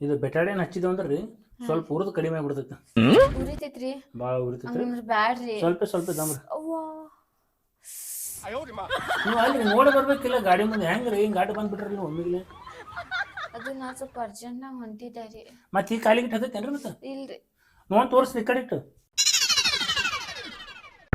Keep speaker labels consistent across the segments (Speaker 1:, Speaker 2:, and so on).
Speaker 1: ಇದು ಬೆಟಾಡಿಯನ್ ಹಚ್ಚಿದ ಅಂದ್ರೆ ಸ್ವಲ್ಪ ಉರಿದು ಕಡಿಮೆ ಆಗ್ಬಿಡ್ತೈತೆ.
Speaker 2: ಉರಿತೈತ್ರಿ.
Speaker 1: ಭಾಳ ಉರಿತೈತೆ.
Speaker 2: ಬ್ಯಾಡ್ರಿ.
Speaker 1: ಸ್ವಲ್ಪ ಸ್ವಲ್ಪ ದಮ್ರಿ ನೀವು ಅಲ್ಲಿ ನೋಡಿ ಬರ್ಬೇಕಿಲ್ಲ ಗಾಡಿ ಮುಂದೆ ಹೆಂಗ್ರಿ? ಹಿಂಗ್ ಗಾಡಿ ಬಂದ್ಬಿಟ್ರಿ ನೀವು ಒಮ್ಮಿಗ್ಲೆ.
Speaker 2: ಅದು ನಾ ಸ್ವಲ್ಪ ಅರ್ಜೆಂಟ್ನಾಗ ಹೊಂಟಿದ್ದೆ ರೀ.
Speaker 1: ಮತ್ತೆ ಈ ಕಾಲಿಗೆ ಇಟ್ಟು ಹತ್ತೈತೇನ್ರಿ ಮತ್ತೆ?
Speaker 2: ಇಲ್ರಿ.
Speaker 1: ನೋಡ್ ತೋರಿಸ್ರಿ ಈ ಕಡೆ ಇಟ್ಟು.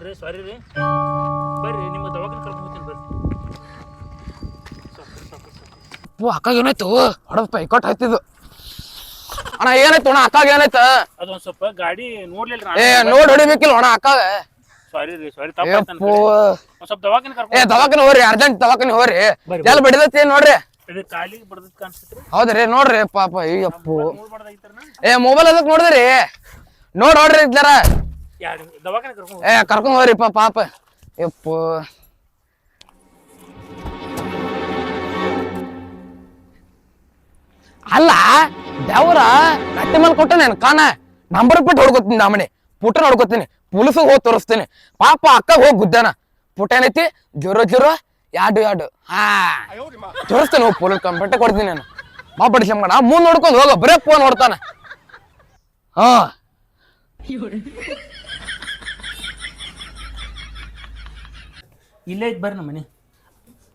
Speaker 1: ನಾನು ಸಾರಿ ರೀ. ಬರ್ರಿ ನಿಮ್ಮ ದವಾಖಾನೆ ಕರ್ಕೊಂಡು ಹೋಗ್ತೀನಿ ಬರ್ರಿ.
Speaker 3: ಓ ಅಕ್ಕಾಗ ಏನಾಯ್ತು? ಹೊಡೆದ ಕೊಟ್ಟು ಹತ್ತಿದ್ದು ಅಣ್ಣ ಏನಾಯ್ತು ಅಣ್ಣ? ಅಕ್ಕಾಗ ಏನಾಯ್ತು?
Speaker 1: ಅದೊಂದು ಸ್ವಲ್ಪ ಗಾಡಿ ನೋಡ್ಲಿಲ್ಲ
Speaker 3: ಏ ನೋಡಿ ಹೊಡಿಬೇಕಿಲ್ಲ ಅಣ್ಣ ಅಕ್ಕಾಗ.
Speaker 1: ಸಾರಿ ರೀ ಸಾರಿ
Speaker 3: ಯಪ್ಪೋ
Speaker 1: ತಪ್ಪ ಒಂದ್ ಸ್ವಲ್ಪ ದವಾಖಾನೆ
Speaker 3: ಏ
Speaker 1: ಕರ್ಕೊಂಡು
Speaker 3: ದವಾಖಾನೆ ಹೋಗ್ರಿ ಅರ್ಜೆಂಟ್ ದವಾಖಾನೆ ಹೋಗ್ರಿ.
Speaker 1: ಬರ್ರಿ,
Speaker 3: ಎಲ್ಲಿ ಬಡಿದೈತಿ ನೋಡ್ರಿ?
Speaker 1: ಇದು ಕಾಲಿಗೆ ಬಡ್ದದ್ ಕಾಣಿಸ್ತೈತ್ರಿ
Speaker 3: ಹೌದ್ರಿ ನೋಡ್ರಿ ಪಾಪ ಅಯ್ಯಪ್ಪು.
Speaker 1: ನೋಡ್ಬಾರ್ದಾಗಿತ್ತಾರ
Speaker 3: ಏ ಮೊಬೈಲ್ ಅದಕ್ಕೆ ನೋಡಿದ್ರಿ? ನೋಡ್ ನೋಡ್ರಿ
Speaker 1: ಎರಡು ದವಾಖಾನೆ ಕರ್ಕೊಂಡು
Speaker 3: ಕರ್ಕೊಂಡ್ ಹೋಗ್ರಿಪ್ಪ, ಪಾಪ. ಯಪ್ಪ. ಅಲ್ಲ, ದೇವ್ರ ಗಟ್ಟಿ ಮೇಲೆ ಕೊಟ್ಟ ನಾನು, ಕಾಣ. ನಂಬರ್ ಬಿಟ್ಟು ಹೊಡ್ಕೋತೀನಿ ದಾಮಣಿ ಪುಟ್ರ ಹೊಡ್ಕೋತೀನಿ. ಪುಲಿಸಿಗೆ ಹೋಗಿ ತೋರಿಸ್ತೀನಿ. ಪಾಪ ಅಕ್ಕ ಹೋಗಿ ಗುದ್ದಾನ. ಪುಟ ಏನೈತಿ? ಜೋರೋ ಜೋರೋ ಯಾಡು ಯಾಡು. ಹಾ. ತೋರಿಸ್ತೇನೆ ಹೋಗಿ ಪೊಲೀಸ್ ಕಂಪ್ಲೇಂಟ್. ಕೊಡ್ತೀನಿ ನಾನು. ಬಾ ಬಡಿಸಿ ಶಂಕಣ ಮುಂದ್ ನೋಡ್ಕೊಂಡು ಹೋಗ. ಬರೇ ಫೋನ್ ಹೊಡ್ತಾನೆ. ಹಾ.
Speaker 1: ಇಲ್ಲೇ ಇದ್ದು ಬರ್ರಿ ನಮ್ಮ ಮನೆ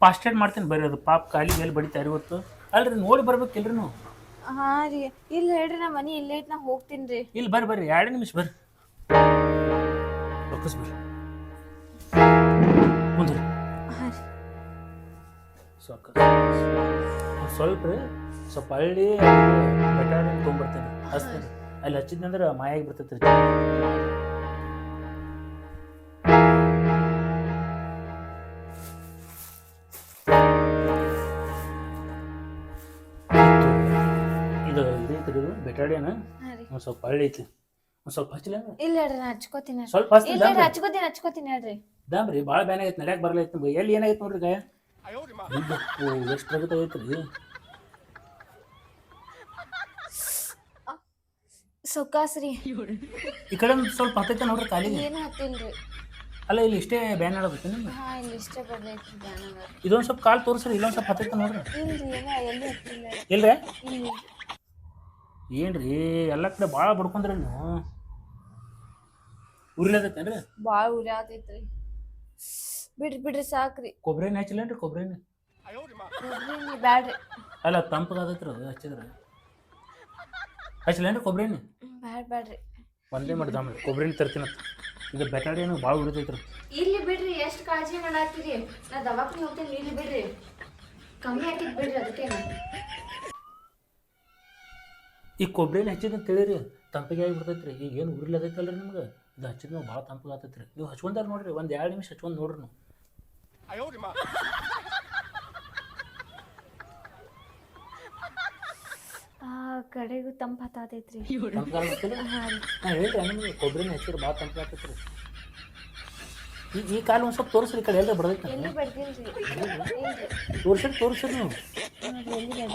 Speaker 1: ಫಾಸ್ಟ್ ಏಡ್ ಮಾಡ್ತೀನಿ ಬರ್ರಿ ಅದು. ಪಾಪ ಖಾಲಿ ಎಲ್ಲಿ ಬಡಿತಾರೆ ಇವತ್ತು ಅಲ್ರಿ ನೋಡಿ ಬರ್ಬೇಕಿಲ್ರಿ ನೀವು
Speaker 2: ಹಾ ರೀ. ಇಲ್ಲ ಹೇಳ್ರಿ ನಾ ಮನಿ ಇಲ್ಲೇ ಐತಿ ನಾ ಹೋಗ್ತೀನಿ ರೀ.
Speaker 1: ಇಲ್ಲಿ ಬರ್ರಿ ಬರ್ರಿ. ಎರಡು ನಿಮಿಷ ಬರ್ರಿ. ವಾಪಸ್ ಬರ್ರಿ. ಮುಂದ್ರಿ
Speaker 2: ಹಾ ರೀ.
Speaker 1: ಸಾಕು. ಸ್ವಲ್ಪ ರೀ ಸ್ವಲ್ಪ ಹಳ್ಳಿ ಬೆಟಾಡಿ ತೊಗೊಂಬರ್ತೇನೆ ಹಚ್ತೇನೆ ಅಲ್ಲಿ ಹಚ್ಚಿದ್ನಂದ್ರೆ ಮಾಯಾಗಿ ಬರ್ತೈತೆ ಇದು ಇದೈತೆ ರೀ ಇದು? ಬೆಟಾಡಿಯನ?
Speaker 2: ಹಾ
Speaker 1: ಒಂದು ಸ್ವಲ್ಪ ಹಳ್ಳಿ ಐತಿ. ಒಂದು ಸ್ವಲ್ಪ ಹಚ್ಚಲ
Speaker 2: ಇಲ್ಲ ಹೇಳ್ರಿ ನಾ ಹಚ್ಕೋತೀನಿ.
Speaker 1: ಸ್ವಲ್ಪ
Speaker 2: ಇಲ್ಲ ಹೇಳ್ರಿ
Speaker 1: ಹಚ್ತೀನಿ
Speaker 2: ಹಚ್ಕೋತೀನಿ ಹಚ್ಕೋತೀನಿ ಹೇಳ್ರಿ.
Speaker 1: ದಾಮ್ರಿ ಭಾಳ ಬ್ಯಾನ್ ಆಗೈತೆ ನಡ್ಯಾಕ ಬರಲೈತಿ ಎಲ್ಲಿ ಏನಾಗೈತೆ ನೋಡ್ರಿ ಗಾಯ? ಎಷ್ಟು ರಗತ ಐತ್ರಿ
Speaker 2: ಸೌಕಾಸ್ರಿ
Speaker 1: ಈ ಕಡೆ ಒಂದ್ ಸ್ವಲ್ಪ ಹತ್ತೈತೆ ನೋಡ್ರಿ ಕಾಲಿಗೆ.
Speaker 2: ಏನು ಹತ್ತಿಲ್ರಿ
Speaker 1: ಅಲ್ಲ ಇಲ್ಲಿ ಇಷ್ಟೇ ಬ್ಯಾನ್ ಆಗತ್ತೆ ನಿಮ್ಗೆ?
Speaker 2: ಹಾ ಇಲ್ಲಿ ಇಷ್ಟೇ ಬರ್ದೈತ್ರಿ ಬ್ಯಾನಗ
Speaker 1: ಇದೊಂದು ಸ್ವಲ್ಪ ಕಾಲು ತೋರಿಸ್ರಿ ಇಲ್ಲೊಂದು ಸ್ವಲ್ಪ ಹತ್ತೈತೆ ನೋಡ್ರಿ.
Speaker 2: ಇಲ್ರಿ ಏನೋ ಎಲ್ಲಿ ಹತ್ತಿಲ್ಲ.
Speaker 1: ಇಲ್ರಿ?
Speaker 2: ಇಲ್ಲಿ
Speaker 1: ಏನ್ರಿ? ಎಲ್ಲ ಕಡೆ ಭಾಳ ಬಡ್ಕೊಂಡ್ರಿ ನೀವು. ಉರಿಲದತ್ತೇನ್ರಿ
Speaker 2: ಭಾಳ ಉರಿ ಆತೈತ್ರಿ ಬಿಡ್ರಿ ಬಿಡ್ರಿ ಸಾಕ್ರಿ.
Speaker 1: ಕೊಬ್ಬರಿ ಎಣ್ಣೆ ಹಚ್ಚಿಲ್ಲೇನ್ರಿ ಕೊಬ್ಬರಿ ಎಣ್ಣೆ
Speaker 2: ಬ್ಯಾಡ್ರಿ.
Speaker 1: ಅಲ್ಲ ತಂಪಗಾದೈತ್ರಿ ಅದು ಹಚ್ಚಿದ್ರೆ? ಹಚ್ಚಿಲ್ಲೇನ್ರಿ ಕೊಬ್ಬರಿ ಎಣ್ಣೆ
Speaker 2: ಬ್ಯಾಡ್ ಬ್ಯಾಡ್ರಿ.
Speaker 1: ಒಂದೇ ಮಾಡಿ ದಾಮ್ರಿ ಕೊಬ್ಬರಿ ಎಣ್ಣೆ ತರ್ತೀನಂತ ಇದು ಬೆಟಾಡಿಯನ್ನು ಭಾಳ ಉರಿತೈತ್ರಿ.
Speaker 2: ಇಲ್ಲಿ ಬಿಡ್ರಿ ಎಷ್ಟು ಕಾಳಜಿ ಮಾಡಾತ್ತೀರಿ ನಾ ದವಾಖಾನೆ ಹೋಗ್ತೀನಿ ಇಲ್ಲಿ ಬಿಡ್ರಿ. ಕಮ್ಮಿ ಹಾಕಿದ್ ಬಿಡ್ರಿ ಅದಕ್ಕೆ
Speaker 1: ಈ ಕೊಬ್ಬರಿನ ಹಚ್ಚಿದ ತಿಳಿರಿ ತಂಪಿಗೆ ಆಗಿಬಿಡ್ತೈತ್ರಿ. ಈಗ ಏನು ಉರಿಲದೈತಲ್ರಿ ನಿಮ್ಗೆ? ಇದು ಹಚ್ಚಿದ ನಾವು ಭಾಳ ರೀ ನೀವು ಹಚ್ಕೊಂಡಾರ ನೋಡ್ರಿ ಒಂದು ಎರಡು ನಿಮಿಷ ಹಚ್ಕೊಂಡು ನೋಡ್ರಿ ನೀವು.
Speaker 2: ಆ ಕಡೆಗೂ ತಂಪ್ ಹತ್ತಾತೈತ್ರಿ ರೀ.
Speaker 1: ಹೇಳ್ರಿ ನಿಮ್ಗೆ ಕೊಬ್ಬರಿನ ಹಚ್ಚಿದ್ರೆ ಭಾಳ ತಂಪಾಗ್ತೈತ್ರಿ ಈ ಈ ಕಾಲು ಒಂದು ಸ್ವಲ್ಪ ತೋರಿಸ್ರಿ ಈ ಕಡೆ
Speaker 2: ಎಲ್ಲ ಇಲ್ರಿ
Speaker 1: ತೋರಿಸ್ರಿ ತೋರಿಸ್ರಿ ನೀವು.
Speaker 2: ಬಡ್ದಿಲ್ರಿ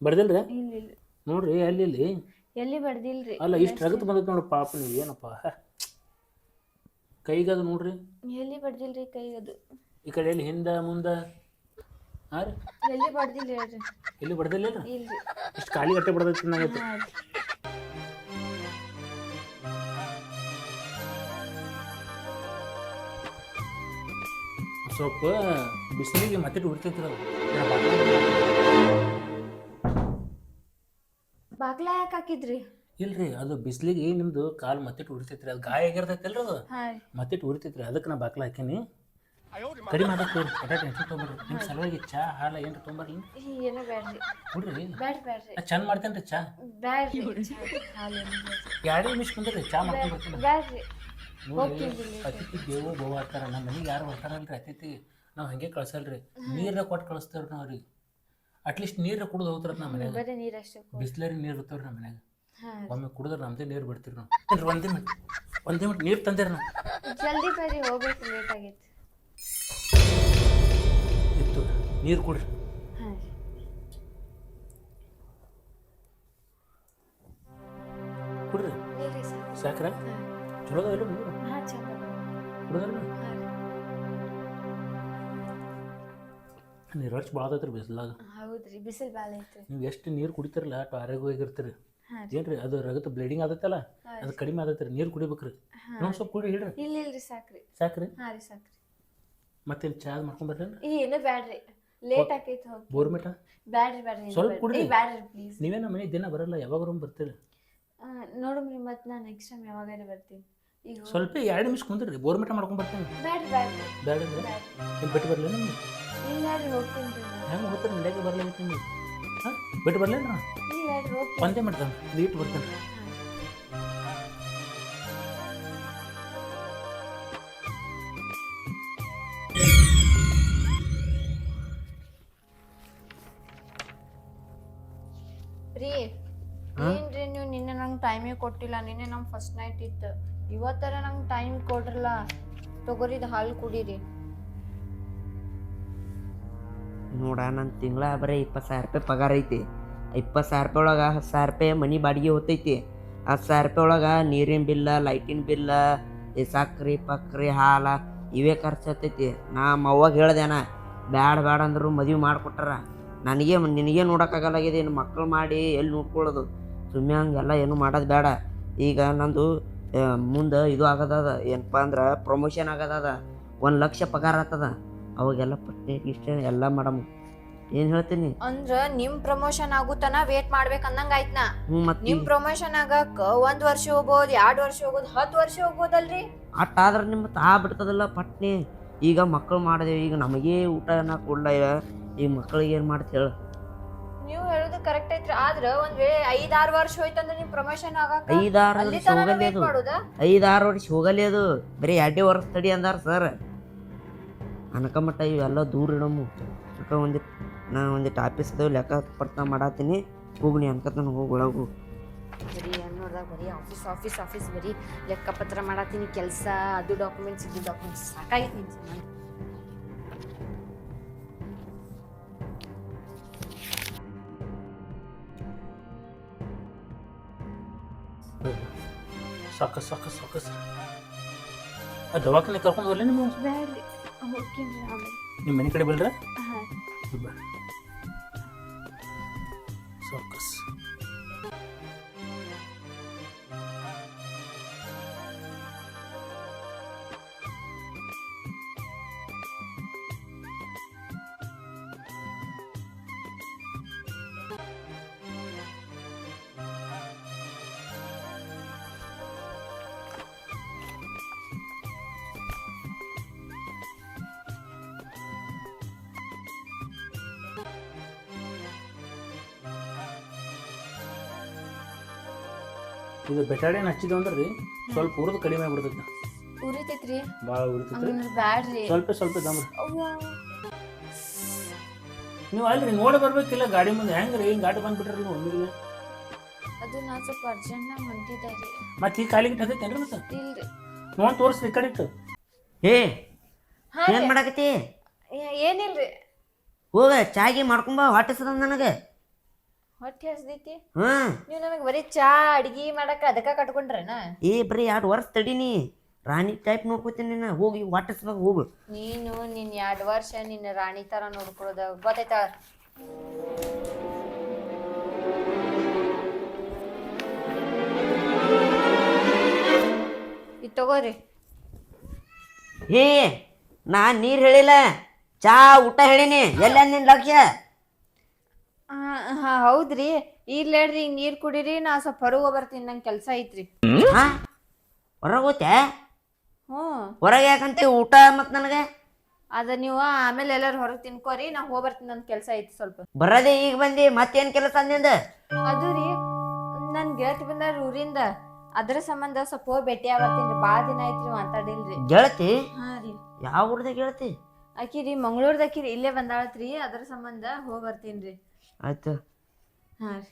Speaker 1: ಬಡ್ದಿಲ್ರಿ
Speaker 2: ಇಲ್ಲ ಇಲ್ಲ.
Speaker 1: ನೋಡ್ರಿ ಅಲ್ಲಿ ಇಲ್ಲಿ?
Speaker 2: ಎಲ್ಲಿ ಬಡ್ದಿಲ್ರಿ
Speaker 1: ಅಲ್ಲ ಇಷ್ಟು ರಗತ್ ಬಂದೈತೆ ನೋಡಿ ಪಾಪ ನೀವು ಏನಪ್ಪ? ಕೈಗದು ನೋಡ್ರಿ.
Speaker 2: ಎಲ್ಲಿ ಬಡ್ದಿಲ್ರಿ ಕೈಗದು?
Speaker 1: ಈ ಕಡೆ ಎಲ್ಲಿ ಹಿಂದೆ ಮುಂದೆ? ಹಾಂ ರೀ.
Speaker 2: ಎಲ್ಲಿ ಬಡ್ದಿಲ್ರಿ ಹೇಳ್ರಿ.
Speaker 1: ಎಲ್ಲಿ ಬಡ್ದಿಲ್ಲ
Speaker 2: ಇಲ್ರಿ.
Speaker 1: ಇಷ್ಟು ಖಾಲಿ ಗಟ್ಟೆ ಬಡ್ದೈತಿ ನಂಗೈತೆ
Speaker 2: ಹಾ ರೀ.
Speaker 1: ಸ್ವಲ್ಪ ಬಿಸಿಲಿಗೆ ಮತ್ತೆ ಉಡ್ತೈತಿ
Speaker 2: ಬಾಗ್ಲ ಯಾಕೆ ಹಾಕಿದ್ರಿ?
Speaker 1: ಇಲ್ರಿ ಅದು ಬಿಸ್ಲಿಗೆ ನಿಮ್ದು ಕಾಲು ಮತ್ತಿಟ್ಟು ಉರಿತೈತ್ರಿ ಅದು ಗಾಯ ಆಗಿರ್ತೈತಲ್ರಿ ಅದು? ಮತ್ತಿಟ್ಟು ಉರಿತೈತ್ರಿ ಅದಕ್ಕೆ ನಾ ಬಾಕ್ಲ ಹಾಕೀನಿ. ಕಡಿಮೆ ಮಾಡಕ್ಕೆ ಒಟ್ಟ ಟೆನ್ಷನ್ ನಿಮ್ಮ ಸಲುವಾಗಿ ಚಾ ಹಾಲ ಏನು ತೊಗೊಂಬರ್ಲಿ
Speaker 2: ಏನು
Speaker 1: ಬೇಡ್ರಿ
Speaker 2: ಹುಡ್ರಿ ಬೇಡ
Speaker 1: ಬೇಡ್ರಿ ಚಂದ ಮಾಡ್ತೇನೆ ರೀ ಚಾ
Speaker 2: ಬೇಡ್ರಿ.
Speaker 1: ಎರಡೇ ನಿಮಿಷ ಕುಂದ್ರಿ? ಚಾ ಮಾಡ್ಕೊಂಡು ಬರ್ತೀನಿ.
Speaker 2: ಬ್ಯಾಡ್ರಿ. ಹೋಗ್ತೀನಿ
Speaker 1: ಅತಿಥಿ ದೇವೋ ಗೋವಾ ನಮ್ಮ ಮನೆಗೆ ಯಾರು ಬರ್ತಾರಲ್ರಿ ಅತಿಥಿ? ನಾವು ಹಂಗೆ ಕಳ್ಸಲ್ರಿ. ನೀರ ಕೊಟ್ಟು ಕಳಿಸ್ತೇವ್ರಿ ನಾವು ಅವ್ರಿಗೆ. ಅಟ್ಲೀಸ್ಟ್ ನೀರು ಕುಡಿದು ಹೋಗ್ತಾರ ನಮ್ಮ ಮನ್ಯಾಗ.
Speaker 2: ಬರೀ ನೀರಷ್ಟೇ.
Speaker 1: ಬಿಸ್ಲರಿ ನೀರು ಇರ್ತಾವ್ರಿ ನಮ್ಮ ಮನ್ಯಾಗ.
Speaker 2: ಹಾ
Speaker 1: ಒಮ್ಮೆ ಕುಡಿದ್ರೆ ನಮ್ದೇ ನೀರು ಬಿಡ್ತೀವಿ ನಾವು. ಏನ್ರಿ ಒಂದೇ ಮಿನಿಟ್ ಒಂದೇ ಮಿನಿಟ್ ನೀರು ತಂದಿರಿ ನಾವು
Speaker 2: ಜಲ್ದಿ ಬರ್ರಿ ಹೋಗ್ಬೇಕು ಲೇಟ್ ಆಗೈತಿ.
Speaker 1: ಇತ್ತು ನೀರು ಕುಡ್ರಿ.
Speaker 2: ಹಾ
Speaker 1: ಕುಡ್ರಿ.
Speaker 2: ನೀರೇ ಸಾಕು
Speaker 1: ಸಾಕ್ರ. ಚಲೋ ಅದಾವಿಲ್ಲ ನೀರು?
Speaker 2: ಹಾ ಚಂದ
Speaker 1: ಕುಡಿದ್ರಲ್ಲ
Speaker 2: ಹಾ ರೀ.
Speaker 1: ನೀರು ಹಚ್ಚಿ ಭಾಳ ಆತೈತ್ರಿ ಬಿಸಿಲಾಗ?
Speaker 2: ಹೌದ್ರಿ ಬಿಸಿಲು ಭಾಳ ಐತ್ರಿ.
Speaker 1: ನೀವು ಎಷ್ಟು ನೀರು ಕುಡಿತಿರಲ್ಲ ಅಷ್ಟು ಆರೋಗ್ಯವಾಗಿರ್ತೀರಿ.
Speaker 2: ಹಾ
Speaker 1: ಏನ್ರಿ ಅದು ರಗತ ಬ್ಲೀಡಿಂಗ್ ಆದತ್ತಲ್ಲ ಅದು ಕಡಿಮೆ ಆದತ್ರಿ ನೀರು ಕುಡಿಬೇಕ್ರಿ. ಇನ್ನೊಂದು ಸ್ವಲ್ಪ ಕುಡಿ ಹೇಳ್ರಿ.
Speaker 2: ಇಲ್ಲ ಇಲ್ರಿ ಸಾಕ್ರಿ.
Speaker 1: ಸಾಕ್ರಿ?
Speaker 2: ಹಾ ರೀ ಸಾಕ್ರಿ.
Speaker 1: ಮತ್ತೇನು ಚಾ ಮಾಡ್ಕೊಂಬರ್ರಿ
Speaker 2: ಏನು ಬ್ಯಾಡ್ರಿ. ಲೇಟ್ ಆಕೈತಿ ಹೋಗಿ.
Speaker 1: ಬೋರ್ಮಿಟ?
Speaker 2: ಬ್ಯಾಡ್ರಿ ಬ್ಯಾಡ್ರಿ
Speaker 1: ಸ್ವಲ್ಪ
Speaker 2: ಕುಡಿ ಬ್ಯಾಡ್ರಿ ಪ್ಲೀಸ್
Speaker 1: ನೀವೇ ನಮ್ಮ ಮನೆಗೆ ದಿನ ಬರಲ್ಲ ಯಾವಾಗಾರು ಬರ್ತೀರಿ.
Speaker 2: ನೋಡಮ್ರಿ ಮತ್ತೆ ನಾನು ನೆಕ್ಸ್ಟ್ ಟೈಮ್ ಯಾವಾಗಾರ ಬರ್ತೀನಿ. ಈಗ
Speaker 1: ಸ್ವಲ್ಪ ಎರಡು ನಿಮಿಷ ಕುಂದ್ರಿ ಬೋರ್ಮಿಟ ಮಾಡ್ಕೊಂಬರ್ತೀನಿ
Speaker 2: ಬ್ಯಾಡ್ರಿ ಬ್ಯಾಡ್ರಿ. ಬ್ಯಾಡ್ರಿ
Speaker 1: ನೀವು ಬಿಟ್ಟು ಬರಲಿ ನಿಮ್ಗೆ? ಹೆಂಗೆ ಹೋಗ್ತಾರೆ? ನಡೆಯಾಗೆ ಬರ್ಲಾಗೈತಿ ನಿಮ್ಗೆ? ಹಾಂ? ಬಿಟ್ಟು
Speaker 2: ರೀ ಹೋಗ್ತೀನಿ.
Speaker 1: ಒಂದೇ ಮಾಡ್ತಾನೆ. ಲೀಟ್ ಬರ್ತಾನೆ.
Speaker 2: ರೀ ಏನ್ರಿ ನೀವು? ನಿನ್ನೆ ನಂಗೆ ಟೈಮೇ ಕೊಟ್ಟಿಲ್ಲ. ನಿನ್ನೆ ನಮ್ ಫಸ್ಟ್ ನೈಟ್ ಇತ್ತು. ಇವತ್ತರ ನಂಗೆ ಟೈಮ್ ಕೊಡ್ರಲ್ಲ. ತೊಗರಿದ ಹಾಲು ಕುಡೀರಿ.
Speaker 4: ನೋಡ ನನ್ನ ತಿಂಗಳ ಬರೀ ಇಪ್ಪತ್ತು ಸಾವಿರ ರೂಪಾಯಿ ಪಗಾರ ಐತಿ. ಇಪ್ಪತ್ತು ಸಾವಿರ ರೂಪಾಯಿ ಒಳಗೆ ಹತ್ತು ಸಾವಿರ ರೂಪಾಯಿ ಮನೆ ಬಾಡಿಗೆ ಹೋಗ್ತೈತಿ ಹತ್ತು. ಸಾವಿರ ರೂಪಾಯಿ ಒಳಗೆ ನೀರಿನ ಬಿಲ್ಲ, ಲೈಟಿನ ಬಿಲ್ಲ, ಈ ಸಕ್ರೆ, ಪಕ್ರಿ, ಹಾಲ ಇವೇ ಖರ್ಚು ಹತ್ತೈತಿ ನಾ ಅವ್ವಾಗ ಹೇಳ್ದೇನ, ಬ್ಯಾಡ ಬ್ಯಾಡ ಅಂದರು ಮದುವೆ ಮಾಡಿಕೊಟ್ಟಾರ ನನಗೆ ನಿನಗೆ ನೋಡೋಕ್ಕಾಗಲ್ಲಾಗಿದೆ ಇನ್ನು ಮಕ್ಕಳು ಮಾಡಿ ಎಲ್ಲಿ ನೋಡ್ಕೊಳ್ಳೋದು? ಸುಮ್ಮನೆ ಹಂಗೆಲ್ಲ ಏನು ಮಾಡೋದು ಬೇಡ ಈಗ ನಂದು ಮುಂದೆ ಇದು ಆಗದದ. ಏನಪ್ಪ ಅಂದ್ರೆ ಪ್ರಮೋಷನ್ ಆಗದದ. ಒಂದು ಲಕ್ಷ ಪಗಾರ ಆಗ್ತದ ಅವಾಗೆಲ್ಲ ಪಟ್ಟೆ ಇಷ್ಟ ಎಲ್ಲ ಮಾಡಮ್. ಏನ್ ಹೇಳ್ತೀನಿ?
Speaker 2: ಅಂದ್ರ ನಿಮ್ ಪ್ರಮೋಷನ್ ಆಗುತ್ತನ ವೇಟ್ ಮಾಡ್ಬೇಕಂದಂಗ ಆಯ್ತ್ ನಾ
Speaker 4: ಹ್ಞೂ ಮತ್ತೆ
Speaker 2: ನಿಮ್ ಪ್ರಮೋಷನ್ ಆಗಕ್ಕ ಒಂದ್ ವರ್ಷ ಹೋಗ್ಬೋದು ಎರಡ್ ವರ್ಷ ಹೋಗೋದ್ ಹತ್ ವರ್ಷ ಹೋಗ್ಬೋದಲ್ರಿ?
Speaker 4: ಅಟ್ ಆದ್ರೆ ನಿಮ್ಮ ತಾ ಬಿಡ್ತದಲ್ಲ ಪಟ್ನಿ. ಈಗ ಮಕ್ಕಳು ಮಾಡಿದೆ ಈಗ ನಮಗೆ ಊಟ ಕೊಡ್ಲ ಈಗ ಮಕ್ಕಳಿಗೆ ಏನು ಮಾಡ್ತಿ ಹೇಳು.
Speaker 2: ನೀವು ಹೇಳುದು ಕರೆಕ್ಟ್ ಐತ್ರಿ. ಆದ್ರ ಒಂದ್ ವೇಳೆ ಐದಾರು ವರ್ಷ ಹೋಯ್ತಂದ್ರ ನಿಮ್ ಪ್ರಮೋಷನ್ ಆಗಕ್ಕ
Speaker 4: ಐದಾರು
Speaker 2: ಅಲ್ಲಿ
Speaker 4: ವರ್ಷ ಹೋಗಲಿ
Speaker 2: ವೇಟ್
Speaker 4: ಅದು
Speaker 2: ಮಾಡುದಾ?
Speaker 4: ಐದಾರು ವರ್ಷ ಹೋಗಲಿ ಅದು ಬರೀ ಎರಡೇ ವರ್ಷ ತಡಿ ಅಂದಾರ ಸರ್ ಅನ್ಕಮಟ್ಟ ಇವೆಲ್ಲ ದೂರ ಇಡಮು. ಅಕ್ಕ ಒಂದಿಟ್ಟು ನಾ ಒಂದಿಟ್ಟು ಆಫೀಸ್ ಅದಾವ ಲೆಕ್ಕ ಪಡ್ತಾ ಮಾಡತ್ತೀನಿ ಹೋಗು ನೀ ಅನ್ಕತಾನ ಹೋಗಿ ಒಳಗು.
Speaker 2: ಬರೀ ನೋಡ್ದಾಗ ಬರೀ ಆಫೀಸ್ ಆಫೀಸ್ ಆಫೀಸ್ ಬರೀ ಲೆಕ್ಕಪತ್ರ ಮಾಡತ್ತೀನಿ ಕೆಲಸ ಅದು ಡಾಕ್ಯುಮೆಂಟ್ಸ್ ಇದು ಡಾಕ್ಯುಮೆಂಟ್ಸ್ ಸಾಕಾಗಿತ್ತು ನಿನ್ ಸಂಬಂಧ
Speaker 1: ಸಾಕ ಸಾಕ ಸಾಕ ದವಾಖಾನೆ ಕರ್ಕೊಂಡು ಹೋಗ್ಲಿ ನಿಮ್ಮ
Speaker 2: ಬ್ಯಾಡ್ರಿ. ಹೋಗ್ತೀನಿ ಆಮೇಲೆ
Speaker 1: ನಿಮ್ಮ ಮನೆ ಕಡೆ ಬಲ್ರ
Speaker 2: ಹಾಂ.
Speaker 1: ಇದು ಬೆಟಾಡಿಯನ್ ಹಚ್ಚಿದ್ದು ಅಂದ್ರೆ ರೀ ಸ್ವಲ್ಪ ಉರಿದು ಕಡಿಮೆ ಆಗ್ಬಿಡ್ತೈತಿ.
Speaker 2: ಉರಿತೈತ್ರಿ.
Speaker 1: ಭಾಳ ಉರಿತೈತಿ
Speaker 2: ಹಂಗಂದ್ರ ಬ್ಯಾಡ್ರಿ.
Speaker 1: ಸ್ವಲ್ಪ ಸ್ವಲ್ಪ ದಮ್ರಿ
Speaker 2: ಅವ್ವಾ.
Speaker 1: ನೀವು ಅಲ್ರಿ ನೋಡಿ ಬರ್ಬೇಕಿಲ್ಲ ಗಾಡಿ ಮುಂದೆ ಹೆಂಗೆ ರೀ ಗಾಡಿ ಬಂದ್ಬಿಟ್ರಿ ನೀವು ಒಮ್ಮೆಲೆ
Speaker 2: ಅದು ನಾ ಸ್ವಲ್ಪ ಅರ್ಜೆಂಟ್ನಾಗ ಹೊಂಟಿದ್ದೆ ರೀ.
Speaker 1: ಮತ್ತೆ ಈ ಕಾಲಿಗೆ ಹತ್ತೈತೇನ್ರಿ ಮತ್ತೆ?
Speaker 2: ಇಲ್ರಿ.
Speaker 1: ನೋಡಿ ತೋರಿಸ್ರಿ ಈ ಕಡೆ ಇಟ್ಟು.
Speaker 4: ಏ
Speaker 2: ಹಾಂ
Speaker 4: ಏನು ಮಾಡಕತ್ತಿ?
Speaker 2: ಏನಿಲ್ರಿ.
Speaker 4: ಹೋಗ ಚಾಗಿ ಮಾಡ್ಕೊಂಬ ಹೊಟ್ಟಿಸದ ನನಗೆ.
Speaker 2: ಹೊಟ್ಟೆ ಹಸ್ದೈತಿ?
Speaker 4: ಹಾಂ
Speaker 2: ನೀವು ನನಗೆ ಬರೀ ಚಾ ಅಡ್ಗಿ ಮಾಡಕ್ಕೆ ಅದಕ್ಕೆ ಕಟ್ಕೊಂಡ್ರೇನ?
Speaker 4: ಏ ಬರೀ ಎರಡು ವರ್ಷ ತಡೀನಿ ರಾಣಿ ಟೈಪ್ ನೋಡ್ಕೊತೀನಿ ನಾ ಹೋಗಿ ಹೊಟ್ಟಿಸ್ದಾಗ ಹೋಗು.
Speaker 2: ನೀನು ನಿನ್ನ ಎರಡು ವರ್ಷ ನಿನ್ನ ರಾಣಿ ಥರ ನೋಡ್ಕೊಳ್ಳೋದ ಗೊತ್ತಾಯ್ತಾ? ಇದು ತಗೋರಿ.
Speaker 4: ಏ ನಾ ನೀರು ಹೇಳಿಲ್ಲ. ಚಾ ಊಟ ಹೇಳೀನಿ. ಎಲ್ಲ ನಿನ್ನ ಲಕ್ಷ್ಯ?
Speaker 2: ಹಾ ಹೌದ್ರಿ. ಇರ್ಲಿ ಹೇಳ್ರಿ ಈಗ ನೀರ್ ಕುಡೀರಿ ನಾ ಸ್ವಲ್ಪ ಹೊರಗೆ ಬರ್ತೀನಿ ನಂಗೆ ಕೆಲಸ ಐತ್ರಿ.
Speaker 4: ಹೊರಗೋತೆ
Speaker 2: ಹ್ಞೂ.
Speaker 4: ಹೊರಗೆ ಯಾಕಂತ ಊಟ ಮತ್ತೆ ನನಗೆ?
Speaker 2: ಅದ ನೀವು ಆಮೇಲೆ ಎಲ್ಲಾರು ಹೊರಗೆ ತಿನ್ಕೋರಿ ನಾ ಹೋಗಿ ಬರ್ತೀನಿ ನನ್ನ ಕೆಲಸ ಐತಿ ಸ್ವಲ್ಪ.
Speaker 4: ಬರದೆ ಈಗ ಬಂದಿ ಮತ್ತೇನು ಕೆಲಸ ಅಂದಿಂದ?
Speaker 2: ಅದು ರೀ ನನ್ ಗೆಳತಿ ಬಂದಾರ ಊರಿಂದ. ಅದ್ರ ಸಂಬಂಧ ಸ್ವಲ್ಪ ಹೋಗಿ ಭೇಟಿ ಆಗತ್ತೀನಿ ಭಾಳ ದಿನ ಐತ್ರಿ ಮಾತಾಡಿಲ್ರಿ.
Speaker 4: ಗೆಳತಿ?
Speaker 2: ಹಾ ರೀ.
Speaker 4: ಯಾವ ಊರ್ದಾಗ ಗೆಳತಿ?
Speaker 2: ಆಕಿ ರೀ ಮಂಗಳೂರ್ದಾಕಿ ರೀ ಇಲ್ಲೇ ಬಂದಾಳತ್ರಿ ಅದ್ರ ಸಂಬಂಧ ಹೋಗಿ ಬರ್ತೀನಿ
Speaker 4: ಆಯ್ತು.
Speaker 2: ಹಾಂ ರೀ.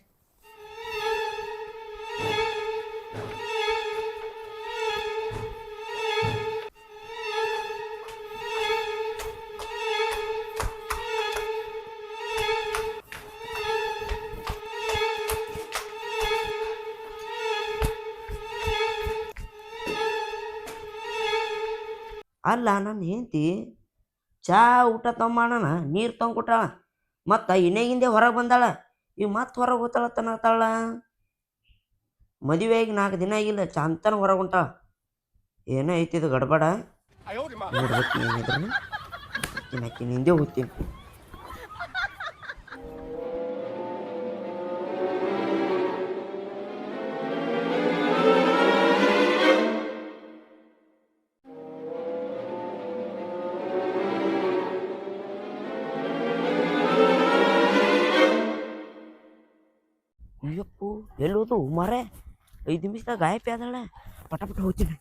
Speaker 4: ಅಲ್ಲ ನನ್ನ ಹೆಂಡತಿ ಚಾ ಊಟ ತೊಂಬಾಣನ ನೀರು ತೊಗೊಂಡ್ಕೊಟ್ಟಾಳ ಮತ್ತು ಇನ್ನೇಗಿಂದೆ ಹೊರಗೆ ಬಂದಾಳ. ಈಗ ಮತ್ತೆ ಹೊರಗೆ ಹೋಗ್ತಾಳ ತನ್ನತಾಳ ಮದುವೆಯಾಗಿ ನಾಲ್ಕು ದಿನ ಆಗಿಲ್ಲ ಚಂತನ ಹೊರಗೆ ಹೊಂಟಾಳ. ಏನೋ ಐತಿ ಇದು ಗಡ್ಬಡ. ನೋಡ್ಬೇಕು ಏನಿದ್ರು ಇನ್ನಕ್ಕೆ ನಿಂದೆ ಹೋಗ್ತೀನಿ. ಎಲ್ಲೋದು ಮರೆ. ಐದು ನಿಮಿಷದಾಗ ಗಾಯಪಿ ಆದಳ. ಪಟ ಪಟ ಹೋಗ್ತೀನಿ.